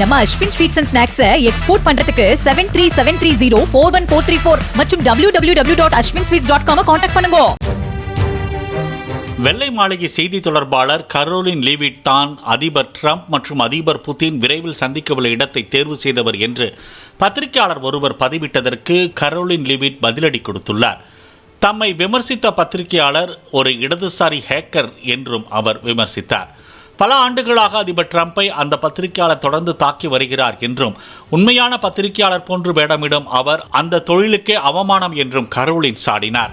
நம்ம Ashwin sweets and ஸ்நாக்ஸை export பண்றதுக்கு seven three seven three zero four one four three four மற்றும் W W W dot Ashwin sweets dot com contact பண்ணுங்க. வெள்ளை மாளிகை செய்தி தொடர்பாளர் கரோலின் லீவிட் தான் அதிபர் ட்ரம்ப் மற்றும் அதிபர் புதின் விரைவில் சந்திக்கவுள்ள இடத்தை தேர்வு செய்தவர் என்று பத்திரிகையாளர் ஒருவர் பதிவிட்டதற்கு கரோலின் லீவிட் பதிலடி கொடுத்துள்ளார். தம்மை விமர்சித்த பத்திரிகையாளர் ஒரு இடதுசாரி ஹேக்கர் என்றும் அவர் விமர்சித்தார். பல ஆண்டுகளாக அதிபர் ட்ரம்பை அந்த பத்திரிகையாளர் தொடர்ந்து தாக்கி வருகிறார் என்றும் உண்மையான பத்திரிகையாளர் போன்று வேடமிடும் அவர் அந்த தொழிலுக்கே அவமானம் என்றும் கரோலின் சாடினார்.